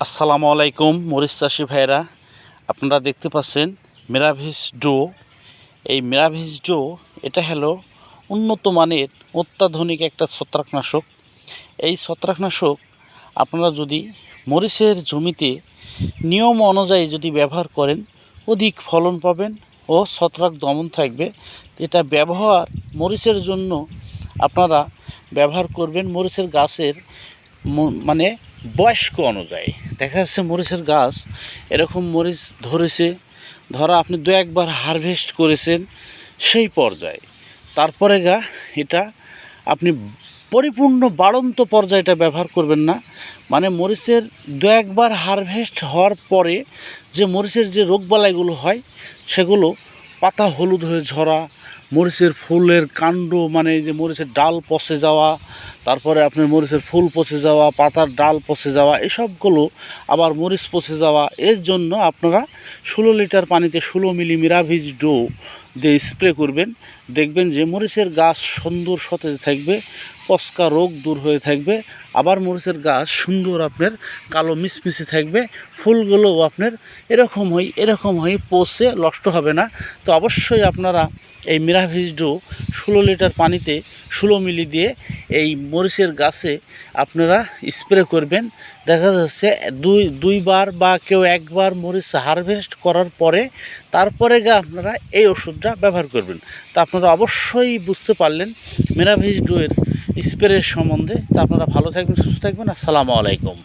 আসসালামু আলাইকুম মরিচ চাষি ভাইরা আপনারা দেখতে পাচ্ছেন মেরাভিস ডো। এই মেরাভিস ডো, এটা হলো উন্নত মানের অত্যাধুনিক একটা ছত্রাকনাশক। এই ছত্রাকনাশক আপনারা যদি মরিচের জমিতে নিয়ম অনুযায়ী যদি ব্যবহার করেন, অধিক ফলন পাবেন ও ছত্রাক দমন থাকবে। এটা ব্যবহার মরিচের জন্য আপনারা ব্যবহার করবেন। মরিচের গাছের মানে বয়স্ক অনুযায়ী। দেখা যাচ্ছে মরিচের গাছ, এরকম মরিচ ধরেছে, ধরা আপনি দু একবার হারভেস্ট করেছেন সেই পর্যায়ে। তারপরে গা, এটা আপনি পরিপূর্ণ বাড়ন্ত পর্যায়ে এটা ব্যবহার করবেন না। মানে মরিচের দু একবার হারভেস্ট হওয়ার পরে যে মরিচের যে রোগবালাইগুলো হয়, সেগুলো পাতা হলুদ হয়ে ঝরা, মরিচের ফুলের কাণ্ড মানে যে মরিচের ডাল পচে যাওয়া তারপরে আপনার মরিচের ফুল পচে যাওয়া, পাতার ডাল পচে যাওয়া, এসবগুলো আবার মরিচ পচে যাওয়া, এর জন্য আপনারা ষোলো লিটার পানিতে ষোলো মিলি মিরাভিজ ডো দিয়ে স্প্রে করবেন। দেখবেন যে মরিচের গাছ সুন্দর সতেজ থাকবে। পস্কা রোগ দূর হয়ে থাকবে। আবার মরিচের গাছ সুন্দর আপনার কালো মিসমিসে থাকবে। ফুলগুলোও আপনার এরকম হয় এরকম হয় পচে নষ্ট হবে না। তো অবশ্যই আপনারা এই মিরাভিজ ডো ষোলো লিটার পানিতে ষোলো মিলি দিয়ে এই মরিচের গাছে আপনারা স্প্রে করবেন। দেখা যাচ্ছে দুই, দুইবার বা কেউ একবার মরিচ হারভেস্ট করার পরে তারপরে গা আপনারা এই ওষুধটা ব্যবহার করবেন। তা আপনারা অবশ্যই বুঝতে পারলেন মেরাভিজ স্প্রের সম্বন্ধে তা আপনারা ভালো থাকবেন সুস্থ থাকবেন। আসসালামু আলাইকুম।